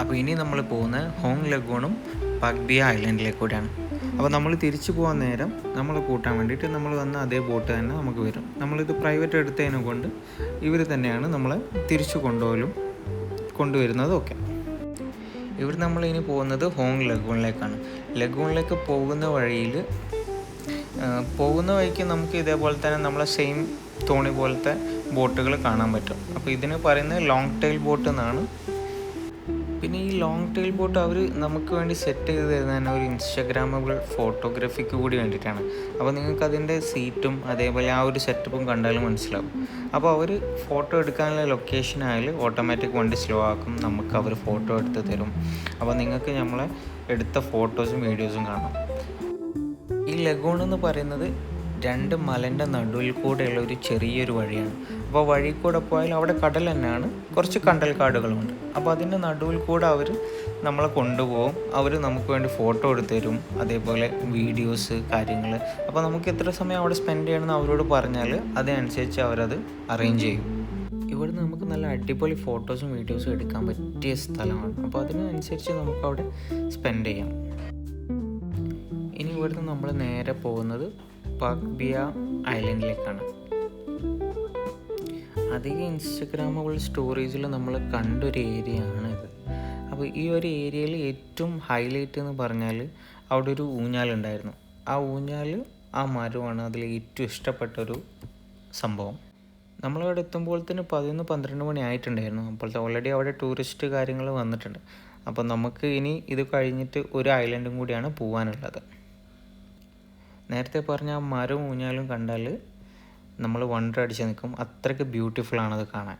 അപ്പോൾ ഇനി നമ്മൾ പോകുന്നത് ഹോങ് ലഗൂണും പഗ്ബിയ ഐലൻഡിലേക്കൂടെയാണ് അപ്പോൾ നമ്മൾ തിരിച്ചു പോകാൻ നേരം നമ്മൾ കൂട്ടാൻ വേണ്ടിയിട്ട് നമ്മൾ വന്ന അതേ ബോട്ട് തന്നെ നമുക്ക് വരും. നമ്മളിത് പ്രൈവറ്റ് എടുത്തതിനെ കൊണ്ട് ഇവർ തന്നെയാണ് നമ്മളെ തിരിച്ചു കൊണ്ടുപോലും കൊണ്ടുവരുന്നതും ഒക്കെ. ഇവർ നമ്മൾ ഇനി പോകുന്നത് ഹോങ് ലഗൂണിലേക്കാണ്. ലഗൂണിലേക്ക് പോകുന്ന വഴിയിൽ പോകുന്ന വഴിക്ക് നമുക്ക് ഇതേപോലെ തന്നെ നമ്മളെ സെയിം തോണി പോലത്തെ ബോട്ടുകൾ കാണാൻ പറ്റും. അപ്പോൾ ഇതിന് പറയുന്നത് ലോങ് ടൈൽ ബോട്ട് എന്നാണ്. പിന്നെ ഈ ലോങ് ടൈൽ ബോട്ട് അവർ നമുക്ക് വേണ്ടി സെറ്റ് ചെയ്ത് തരുന്ന തന്നെ ഒരു ഇൻസ്റ്റഗ്രാമബിൾ ഫോട്ടോഗ്രാഫിക്ക് കൂടി വേണ്ടിയിട്ടാണ്. അപ്പോൾ നിങ്ങൾക്ക് അതിന്റെ സീറ്റും അതേപോലെ ആ ഒരു സെറ്റപ്പും കണ്ടാലും മനസ്സിലാവും. അപ്പോൾ അവർ ഫോട്ടോ എടുക്കാനുള്ള ലൊക്കേഷൻ ആയാലും ഓട്ടോമാറ്റിക് വണ്ടി സ്ലോ ആക്കും. നമുക്ക് അവർ ഫോട്ടോ എടുത്ത് തരും. അപ്പോൾ നിങ്ങൾക്ക് നമ്മളെ എടുത്ത ഫോട്ടോസും വീഡിയോസും കാണാം. ഈ ലഗോൺ എന്ന് പറയുന്നത് രണ്ട് മലന്റെ നടുവിൽ കൂടെയുള്ള ഒരു ചെറിയൊരു വഴിയാണ്. അപ്പോൾ വഴി കൂടെ പോയാൽ അവിടെ കടൽ തന്നെയാണ്. കുറച്ച് കണ്ടൽ കാടുകളുണ്ട് അപ്പോൾ അതിന്റെ നടുവിൽ കൂടെ അവർ നമ്മളെ കൊണ്ടുപോകും. അവർ നമുക്ക് വേണ്ടി ഫോട്ടോ എടുത്ത് തരും. അതേപോലെ വീഡിയോസ് കാര്യങ്ങൾ അപ്പോൾ നമുക്ക് എത്ര സമയം അവിടെ സ്പെൻഡ് ചെയ്യണമെന്ന് അവരോട് പറഞ്ഞാൽ അതിനനുസരിച്ച് അവരത് അറേഞ്ച് ചെയ്യും. ഇവിടുന്ന് നമുക്ക് നല്ല അടിപൊളി ഫോട്ടോസും വീഡിയോസും എടുക്കാൻ പറ്റിയ സ്ഥലമാണ്. അപ്പോൾ അതിനനുസരിച്ച് നമുക്ക് അവിടെ സ്പെൻഡ് ചെയ്യാം. ഇനി ഇവിടുന്ന് നമ്മൾ നേരെ പോകുന്നത് പഗ്ബിയ ഐലൻഡിലേക്കാണ്. അധികം ഇൻസ്റ്റഗ്രാമുകൾ സ്റ്റോറീസിൽ നമ്മൾ കണ്ടൊരു ഏരിയ ആണ് ഇത്. അപ്പോൾ ഈ ഒരു ഏരിയയിൽ ഏറ്റവും ഹൈലൈറ്റ് എന്ന് പറഞ്ഞാൽ അവിടെ ഒരു ഊഞ്ഞാലുണ്ടായിരുന്നു ആ ഊഞ്ഞാൽ ആ മരമാണ് അതിൽ ഏറ്റവും ഇഷ്ടപ്പെട്ടൊരു സംഭവം. നമ്മളവിടെ എത്തുമ്പോൾ തന്നെ പതിനൊന്ന് പന്ത്രണ്ട് മണി ആയിട്ടുണ്ടായിരുന്നു. അപ്പോഴത്തെ ഓൾറെഡി അവിടെ ടൂറിസ്റ്റ് കാര്യങ്ങൾ വന്നിട്ടുണ്ട്. അപ്പോൾ നമുക്ക് ഇനി ഇത് കഴിഞ്ഞിട്ട് ഒരു ഐലൻഡും കൂടിയാണ് പോകാനുള്ളത്. നേരത്തെ പറഞ്ഞ ആ മരവും ഊഞ്ഞാലും കണ്ടാൽ നമ്മൾ വണ്ടർ അടിച്ച് നിൽക്കും അത്രയ്ക്ക് ബ്യൂട്ടിഫുൾ ആണത് കാണാൻ.